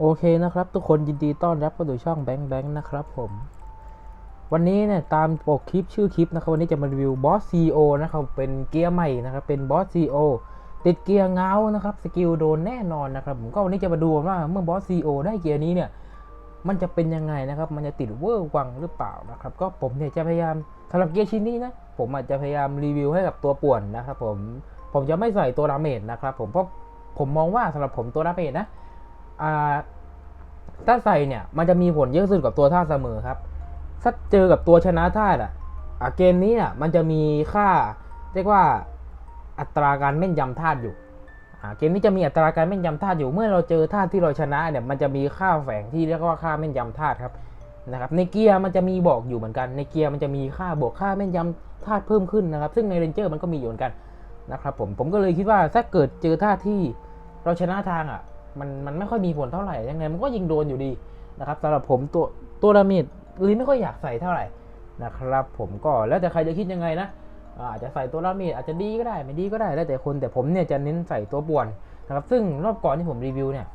โอเคนะครับทุกคนยินดีต้อนรับเข้าสู่ช่องแบงค์แบงค์นะครับผมวันนี้เนี่ยตามปกคลิปชื่อคลิปนะครับวันนี้จะมารีวิวบอสซีโอนะครับเป็นเกียร์ใหม่นะครับเป็นบอสซีโอติดเกียร์เงานะครับสกิลโดนแน่นอนนะครับผมก็วันนี้จะมาดูว่าเมื่อบอสซีโอได้เกียร์นี้เนี่ยมันจะเป็นยังไงนะครับ มันจะติดเวอร์วังหรือเปล่านะครับ ก็ผมเนี่ยจะพยายามสำหรับเกียร์ชิ้นนี้นะผมอาจจะพยายามรีวิวให้กับตัวป่วนนะครับผมผมจะไม่ใส่ตัวดาเมจนะครับผมเพราะผมมองว่าสำหรับผมตัวดาเมจนะ ถ้าใส่เนี่ย มันจะมีผลเยอะสุดกับตัวธาเสมอครับ ถ้าเจอกับตัวชนะธาตุอะอะเกมนี้อะมันจะมีค่า เรียกว่าอัตราการแม่นยำธาตุอยู่เกมนี้จะมีอัตราการแม่นยำธาตุอยู่ เมื่อเราเจอธาตุที่เราชนะเนี่ย มันจะมีค่าแฝงที่เรียกว่าค่าแม่นยำธาตุครับ นะครับ ในเกียร์มันจะมีบอกอยู่เหมือนกัน ในเกียร์มันจะมีค่าบวกค่าแม่นยำธาตุเพิ่มขึ้นนะครับ ซึ่งในเรนเจอร์มันก็มีอยู่เหมือนกันนะครับผม ผมก็เลยคิดว่าถ้าเกิดเจอธาตุที่เราชนะทางอะ มันมันไม่ค่อยมีผลเท่าไหร่ยังไงมันก็ยิงโดนอยู่ดีนะครับสำหรับผมตัวตัวดาเมจลีไม่ค่อยอยากใส่เท่าไหร่นะครับ ผมก็แล้วแต่ใครจะคิดยังไงนะอาจจะใส่ตัวดาเมจอาจจะดีก็ได้ไม่ดีก็ได้แล้วแต่คนแต่ผมเนี่ยจะเน้นใส่ตัวป่วนนะครับซึ่งรอบก่อนที่ผมรีวิวเนี่ย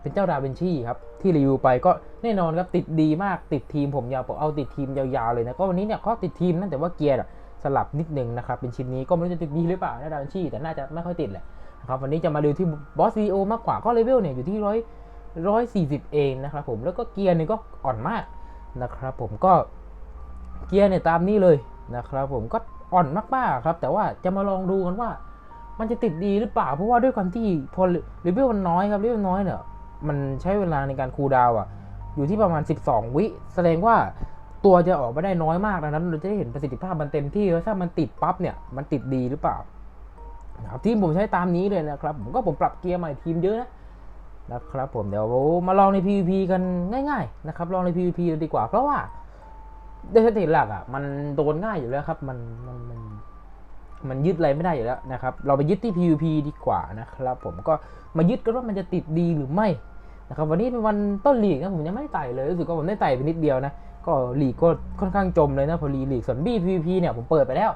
เป็นเจ้าดาวินชีครับที่รีวิวไปก็แน่นอนครับติดดีมากติดทีมผมยาวเอาติดทีมยาวๆเลยนะก็วันนี้เนี่ยก็ติดทีมนั่นแต่ว่าเกียร์สลับนิดนึงนะครับเป็นชิ้นนี้ก็ไม่รู้จะติดดีหรือเปล่านะดาวินชีแต่น่าจะไม่ค่อยติดแหละ ครับวันนี้จะมาดูที่บอสซีโอมากกว่าก็เลเวลเนี่ยอยู่ที่ร้อยร้อยสี่สิบเองนะครับผมแล้วก็เกียร์เนี่ยก็อ่อนมากนะครับผมก็เกียร์เนี่ยตามนี้เลยนะครับผมก็อ่อนมากๆครับ แต่ว่าจะมาลองดูกันว่า มันจะติดดีหรือเปล่า เพราะว่าด้วยความที่พอเลเวลมันน้อยครับเลเวลน้อยเนี่ยมันใช้เวลาในการคูลดาวอะอยู่ที่ประมาณ 12 วิ แสดงว่าตัวจะออกมาได้น้อยมากดังนั้น เราจะได้เห็นประสิทธิภาพมันเต็มที่แล้วถ้ามันติดปั๊บเนี่ยมันติดดีหรือเปล่า นะครับทีมผมใช้ตามนี้เลยนะครับ ผมก็ผมปรับเกียร์ใหม่ทีมเยอะนะนะครับผมเดี๋ยวมาลองใน PVP กันง่าย ๆ นะครับ ลองใน PVP ดีกว่าเพราะว่าเดสติหลักอะมันโดนง่ายอยู่แล้วครับมันมันมันมันยึดอะไรไม่ได้อยู่แล้วนะครับ เราไปยึดที่ PVP ดีกว่านะครับ ผมก็มายึดกันว่ามันจะติดดีหรือไม่นะครับวันนี้เป็นวันต้นหลีกนะผมยังไม่ได้ไต่เลยรู้สึกว่าผมได้ไต่ไปนิดเดียวนะก็หลีกก็ค่อนข้างจมเลยนะพอลีลีกส่วน B PVP เนี่ยผมเปิดไปแล้ว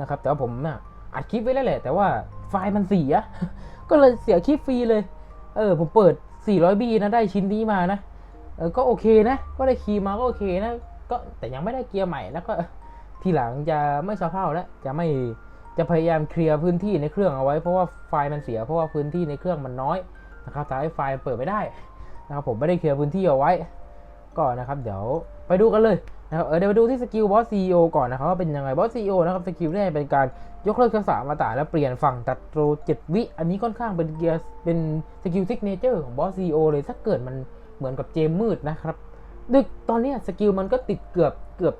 นะครับแต่ว่าผมอะ อัดคลิปไว้แล้วแหละ แต่ว่าไฟล์มันเสีย ก็เลยเสียคลิปฟรีเลย เออ ผมเปิด 400 b นะได้ชิ้นนี้มานะ เออ ก็โอเคนะ ก็ได้คีย์มาก็โอเคนะ ก็แต่ยังไม่ได้เกียร์ใหม่นะก็ทีหลังจะไม่สะเพร่าแล้ว จะไม่ จะพยายามเคลียร์พื้นที่ในเครื่องเอาไว้ เพราะว่าไฟล์มันเสีย เพราะว่าพื้นที่ในเครื่องมันน้อยนะครับทำให้ไฟล์เปิดไม่ได้นะครับผมไม่ได้เคลียร์พื้นที่เอาไว้ ก็นะครับเดี๋ยวไปดูกันเลยนะครับเออเดี๋ยวไปดูที่สกิลบอสซีโอก่อนนะครับว่าเป็นยังไงบอสซีโอนะครับสกิลแรกเป็นการยกเลิกทักษะอมาตาแล้วเปลี่ยนฝั่งตัดโตร7วิ อันนี้ค่อนข้างเป็นเกียร์เป็นสกิลซิกเนเจอร์ของบอสซีโอเลยถ้าเกิดมันเหมือนกับเจมมืดนะครับดึกตอนนี้สกิลมันก็ติดเกือบเกือบ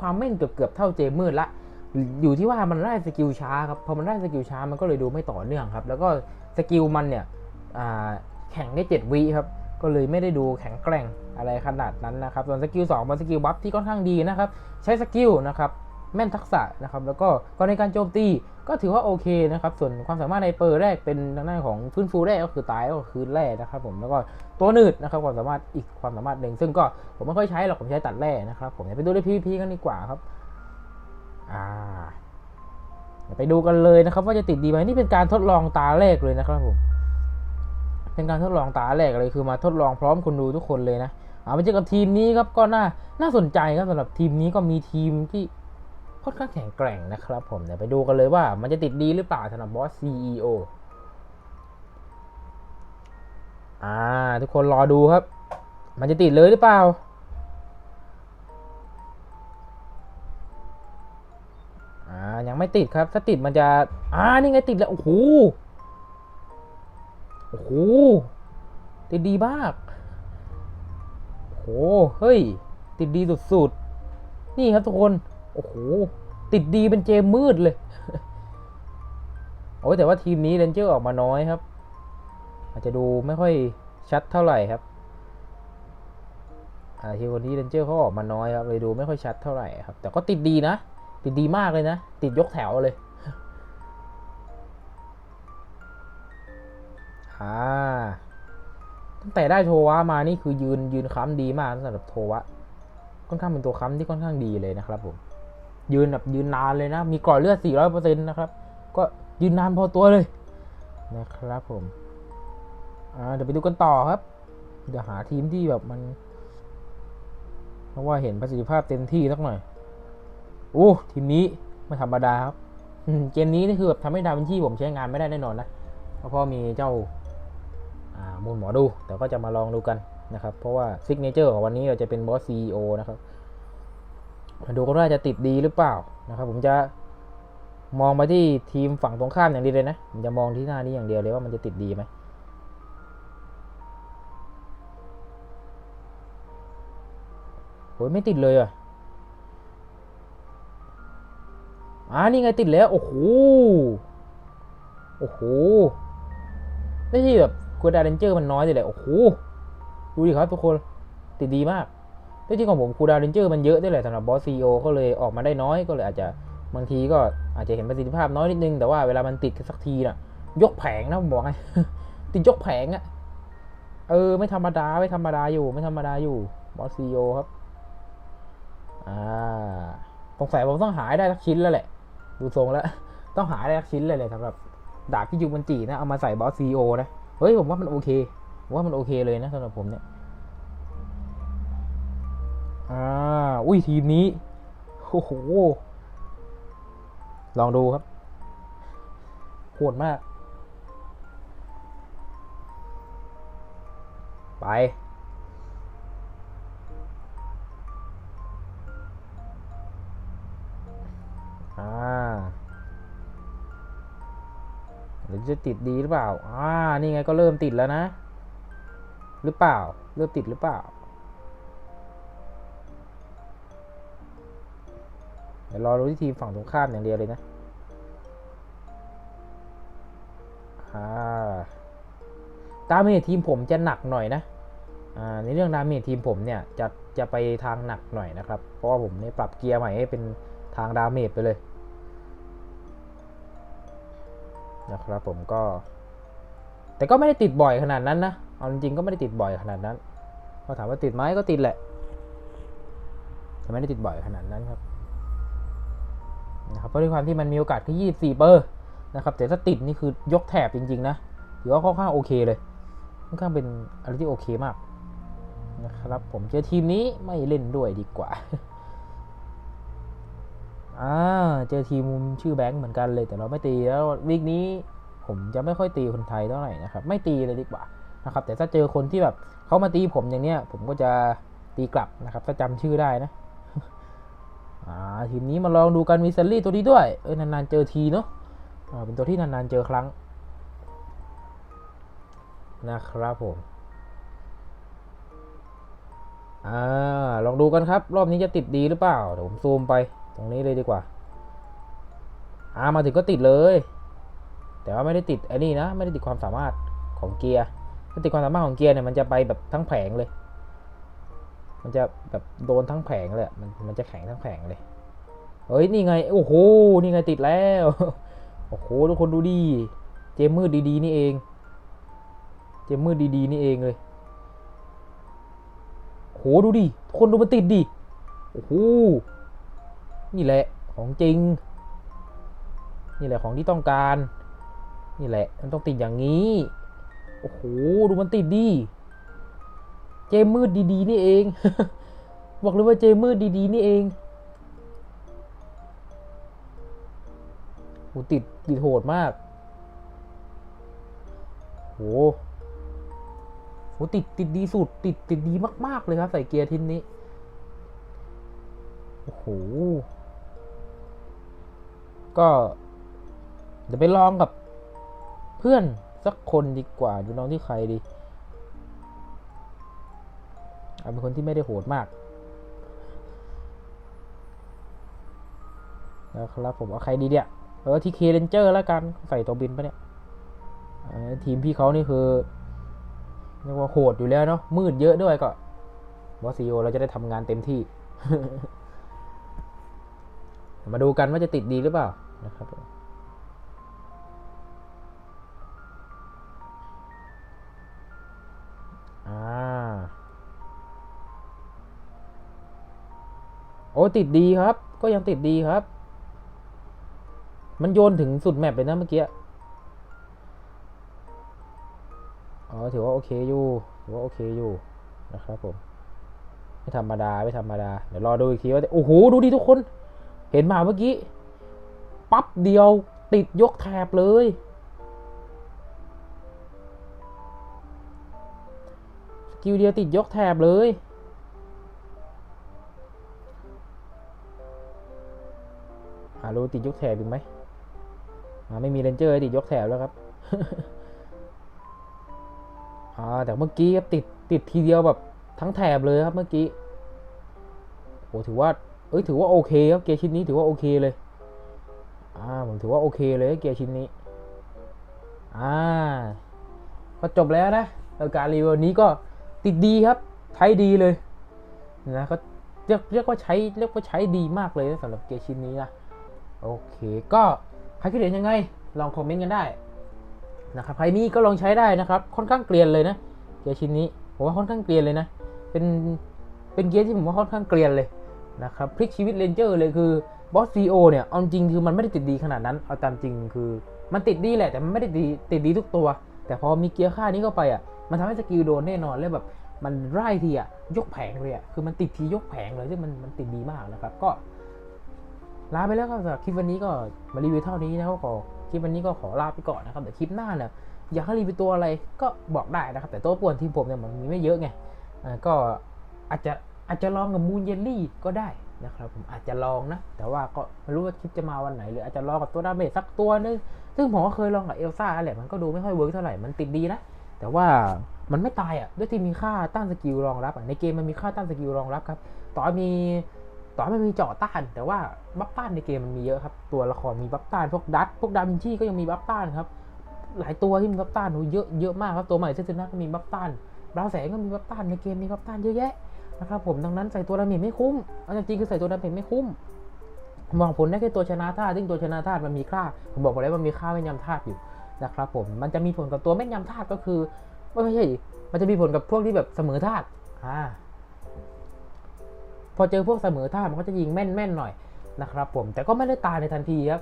ความแม่นเกือบเกือบเท่าเจมมืดละอยู่ที่ว่ามันได้สกิลช้าครับพอมันได้สกิลช้ามันก็เลยดูไม่ต่อเนื่องครับ แล้วก็สกิลมันเนี่ยแข่งได้ 7วิครับ ก็เลยไม่ได้ดูแข็งแกร่งอะไรขนาดนั้นนะครับ ส่วนสกิล2เป็นสกิลบัฟที่ค่อนข้างดีนะครับ ใช้สกิลนะครับแม่นทักษะนะครับ แล้วก็ก็ในการโจมตีก็ถือว่าโอเคนะครับ ส่วนความสามารถในเปอร์แรกเป็นทางด้านของฟื้นฟูแรกก็คือตายก็คือแร่นะครับ ผมแล้วก็ตัวหนืดนะครับ ความสามารถอีกความสามารถหนึ่งซึ่งก็ผมไม่ค่อยใช้หรอกผมใช้ตัดแร่นะครับ ผมเดี๋ยวไปดูใน PVP กันดีกว่าครับ อ่าไปดูกันเลยนะครับ ว่าจะติดดีไหมนี่เป็นการทดลองตาแรกเลยนะครับผม เป็นการทดลองตาแรกเลยคือมาทดลองพร้อมคนดูทุกคนเลยนะเอาไปเจอกับทีมนี้ครับก็น่าน่าสนใจครับสำหรับทีมนี้ก็มีทีมที่ค่อนข้างแข็งแกร่งนะครับ ผมเดี๋ยวไปดูกันเลยว่ามันจะติดดีหรือเปล่าสำหรับบอส CEO อ่า ทุกคนรอดูครับ มันจะติดเลยหรือเปล่าอ่ายังไม่ติดครับ ถ้าติดมันจะอ่านี่ไงติดแล้วโอ้โห อ้โหติดดีมากโอ้โหเฮ้ย ติดดีสุดๆ นี่ครับทุกคน โอ้โห ติดดีเป็นเจมมืดเลย โอ้ยแต่ว่าทีมนี้เรนเจอร์ออกมาน้อยครับ อาจจะดูไม่ค่อยชัดเท่าไหร่ครับอาทีมคนนี้เรนเจอร์เขาออกมาน้อยครับเลยดูไม่ค่อยชัดเท่าไหร่ครับ แต่ก็ติดดีนะ ติดดีมากเลยนะ ติดยกแถวเลย อ่าตั้งแต่ได้โทวะมานี่คือยืนยืนค้ำดีมากสำหรับโทวะค่อนข้างเป็นตัวค้ำที่ค่อนข้างดีเลยนะครับผมยืนแบบยืนนานเลยนะ มีก่อเลือด 400%นะครับ ก็ยืนนานพอตัวเลยนะครับผมเดี๋ยวไปดูกันต่อครับ เดี๋ยวหาทีมที่แบบมัน เพราะว่าเห็นประสิทธิภาพเต็มที่สักหน่อย โอ้ทีมนี้ไม่ธรรมดาครับ เกมนี้นี่คือแบบทำให้ดาวินชีผมใช้งานไม่ได้แน่นอนนะ เพราะพอมีเจ้า มูลหมอดู แต่ก็จะมาลองดูกันนะครับ เพราะว่าซิกเนเจอร์ของวันนี้เราจะเป็นบอสซีอนะครับมาดูกันว่าจะติดดีหรือเปล่านะครับ ผมจะมองไปที่ทีมฝั่งตรงข้ามอย่างเดียวเลยนะผมจะมองที่หน้านี้อย่างเดียวเลยว่ามันจะติดดีไหมโหยไม่ติดเลยอะอ่านี่ไงติดแล้ว โอ้โห โอ้โห ไม่ใช่แบบ คูดาเรนเจอร์มันน้อยเลยแหละ โอ้โห ดูดิครับทุกคน ติดดีมากแต่จริงของผมคูดาเรนเจอร์มันเยอะด้วยแหละสำหรับบอสซีโอก็เลยออกมาได้น้อยก็เลยอาจจะบางทีก็อาจจะเห็นประสิทธิภาพน้อยนิดนึง แต่ว่าเวลามันติดสักทีน่ะ ยกแผงนะผมบอกให้ติดยกแผงอะเออ ไม่ธรรมดา ไม่ธรรมดาอยู่ ไม่ธรรมดาอยู่บอสซีโอครับอ่าสงสัยผมต้องหาให้ได้สักชิ้นแล้วแหละ ดูทรงแล้ว ต้องหาให้ได้สักชิ้นเลยเลยสำหรับดาบที่ยูมันจีนะเอามาใส่บอสซีโอนะ เฮ้ยผมว่ามันโอเคว่ามันโอเคเลยนะสำหรับผมเนี่ยอ่าอุ้ยทีมนี้โอ้โหลองดูครับโหดมาก ไปอ่า หรือจะติดดีหรือเปล่า อ่า นี่ไงก็เริ่มติดแล้วนะ หรือเปล่า เริ่มติดหรือเปล่า เดี๋ยวรอดูที่ทีมฝั่งตรงข้ามอย่างเดียวเลยนะดาเมจทีมผมจะหนักหน่อยนะอ่าในเรื่องดาเมจทีมผมเนี่ยจะจะไปทางหนักหน่อยนะครับ เพราะว่าผมเนี่ยปรับเกียร์ใหม่ให้เป็นทางดาเมจไปเลย นะครับผมก็ แต่ก็ไม่ได้ติดบ่อยขนาดนั้นนะเอาจริงๆก็ไม่ได้ติดบ่อยขนาดนั้นพอถามว่าติดไหมก็ติดแหละแต่ไม่ได้ติดบ่อยขนาดนั้นครับนะครับเพราะด้วยความที่มันมีโอกาสที่24 เปอร์นะครับ แต่ถ้าติดนี่คือยกแถบจริง ๆ นะถือว่าค่อนข้างโอเคเลยค่อนข้างเป็นอะไรที่โอเคมากนะครับผมเจอทีมนี้ไม่เล่นด้วยดีกว่า อ่าเจอทีมชื่อแบงค์เหมือนกันเลย แต่เราไม่ตีแล้ววีคนี้ผมจะไม่ค่อยตีคนไทยเท่าไหร่นะครับ ไม่ตีเลยดีกว่านะครับ แต่ถ้าเจอคนที่แบบเขามาตีผมอย่างเนี้ย ผมก็จะตีกลับนะครับ ถ้าจำชื่อได้นะอ่าทีมนี้มาลองดูกันมีเซลลี่ตัวนี้ด้วยเออนานๆเจอทีเนาะอ่าเป็นตัวที่นานๆเจอครั้ง นะครับผมอ่าลองดูกันครับ รอบนี้จะติดดีหรือเปล่าเดี๋ยวผมซูมไป ตรงนี้เลยดีกว่าอ่ามาถึงก็ติดเลย แต่ว่าไม่ได้ติดไอ้นี่นะ ไม่ได้ติดความสามารถของเกียร์ถ้าติดความสามารถของเกียร์เนี่ยมันจะไปแบบทั้งแผงเลย มันจะแบบโดนทั้งแผงเลยมันมันจะแข็งทั้งแผงเลยเฮ้ยนี่ไงโอ้โหนี่ไงติดแล้วโอ้โหทุกคนดูดิเจมมืดดีๆนี่เอง เจมมืดดีๆนี่เองเลยโหดูดิทุกคนดูมันติดดิโอ้โห นี่แหละของจริง นี่แหละของที่ต้องการ นี่แหละ มันต้องติดอย่างนี้ โอ้โห ดูมันติดดิเจมมืดดีๆ นี่เอง บอกเลยว่าเจมมืดดีๆ นี่เองโหติดติดโหดมากโหโหติดติดดีสุด ติดติดดีมาก ๆ เลยครับ ใส่เกียร์ทินนี้ โอ้โห ก็เดี๋ยวไปลองกับเพื่อนสักคนดีกว่าดูน้องที่ใครดีเอาเป็นคนที่ไม่ได้โหดมากแล้วครับผมเอาใครดีเนี่ยเออทีเคเรนเจอร์แล้วกันใส่ตัวบินปะเนี่ยทีมพี่เขานี่คือเรียกว่าโหดอยู่แล้วเนาะมืดเยอะด้วยก็บอสซีโอเราจะได้ทำงานเต็มที่ มาดูกันว่าจะติดดีหรือเปล่า นะครับผมอ่าโอ้ติดดีครับ ก็ยังติดดีครับ มันโยนถึงสุดแมปเลยนะเมื่อกี้อ๋อถือว่าโอเคอยู่ถือว่าโอเคอยู่นะครับผมไม่ธรรมดาไม่ธรรมดา เดี๋ยวรอดูอีกทีว่าโอ้โหดูดิทุกคน เห็นมาเมื่อกี้ ปั๊บเดียวติดยกแถบเลย สกิลเดียวติดยกแถบเลย หารู้ติดยกแถบอีกไหมไม่มีเรนเจอร์ติดยกแถบแล้วครับอ่าแต่เมื่อกี้ครับติดติดทีเดียวแบบทั้งแถบเลยครับเมื่อกี้โหถือว่า เอ้ยถือว่าโอเคครับเกียร์ชิ้นนี้ถือว่าโอเคเลย ถือว่าโอเคเลยเกียร์ชิ้นนี้ อ่า ก็จบแล้วนะแล้วการรีวิวนี้ก็ติดดีครับใช้ดีเลยนะก็เรียกเรียกว่าใช้เรียกว่าใช้ดีมากเลยนะสำหรับเกียร์ชิ้นนี้นะโอเคก็ใครคิดเห็นยังไง ลองคอมเมนต์กันได้นะครับใครมีก็ลองใช้ได้นะครับ ค่อนข้างเกลียนเลยนะเกียร์ชิ้นนี้ผมว่าค่อนข้างเกลียนเลยนะ เป็นเป็นเกียร์ที่ผมว่าค่อนข้างเกลียนเลยนะครับพลิกชีวิตเรนเจอร์เลยคือ บอสซีโอเนี่ยเอาจริงคือมันไม่ได้ติดดีขนาดนั้น เอาตามจริงคือมันติดดีแหละแต่มันไม่ได้ดีติดดีทุกตัว แต่พอมีเกียร์ค่านี้เข้าไปอะมันทำให้สกิลโดนแน่นอนเลยแบบมันไล่ทีอะยกแผงเลยอะคือมันติดทียกแผงเลยซึ่งมันมันติดดีมากนะครับก็ลาไปแล้วครับสำหรับคลิปวันนี้ก็มารีวิวเท่านี้นะครับขอคลิปวันนี้ก็ขอลาไปก่อนนะครับเดี๋ยวคลิปหน้าเนี่ยอยากให้รีวิวตัวอะไรก็บอกได้นะครับ แต่ตัวป่วนทีมผมเนี่ยมันมีไม่เยอะไงอ่าก็อาจจะอาจจะลองกับมูนเยลลี่ก็ได้ นะครับผมอาจจะลองนะ แต่ว่าก็ไม่รู้ว่าคลิปจะมาวันไหนหรืออาจจะลองกับตัวดาเมจสักตัวนึง ซึ่งผมก็เคยลองกับเอลซ่าแหละมันก็ดูไม่ค่อยเวิร์กเท่าไหร่ มันติดดีนะ แต่ว่ามันไม่ตายอะ ด้วยที่มีค่าต้านสกิลรองรับอะ ในเกมมันมีค่าต้านสกิลรองรับครับ ต่อมีต่อให้มันมีเจาะต้าน แต่ว่าบัฟต้านในเกมมันมีเยอะครับ ตัวละครมีบัฟต้าน พวกดัตพวกดาวินชี่ก็ยังมีบัฟต้านครับ หลายตัวที่มีบัฟต้านโหเยอะเยอะมากครับ ตัวใหม่เซนนะก็มีบัฟต้านดาวแสงก็มีบัฟต้าน ในเกมมีบัฟต้านเยอะแยะ นะครับผมดังนั้นใส่ตัวดาเมจไม่คุ้มเอาจริงๆคือใส่ตัวดาเมจไม่คุ้มมองผลได้แค่ตัวชนะธาตุซึ่งตัวชนะธาตุมันมีค่าผมบอกไปแล้วมันมีค่าแม่นยำธาตุอยู่นะครับผมมันจะมีผลกับตัวแม่นยำธาตุก็คือไม่ใช่มันจะมีผลกับพวกที่แบบเสมอธาตุอ่าพอเจอพวกเสมอท่ามันก็จะยิงแม่นแม่นๆหน่อยนะครับผมแต่ก็ไม่ได้ตายในทันทีครับ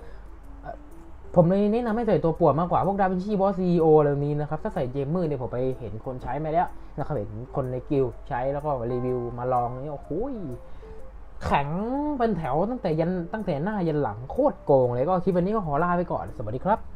ผมเลยแนะนำให้ใส่ตัวปวดมากกว่าพวกดาวินชีบอสซีโอเหล่านี้นะครับ ถ้าใส่เจมมือเนี่ยผมไปเห็นคนใช้มาแล้วนะครับเห็นคนในกิลใช้แล้วก็รีวิวมาลองนี่โอ้โหแข็งเป็นแถวตั้งแต่ยันตั้งแต่หน้ายันหลังโคตรโกงเลยก็คลิปวันนี้ก็ขอลาไปก่อนสวัสดีครับ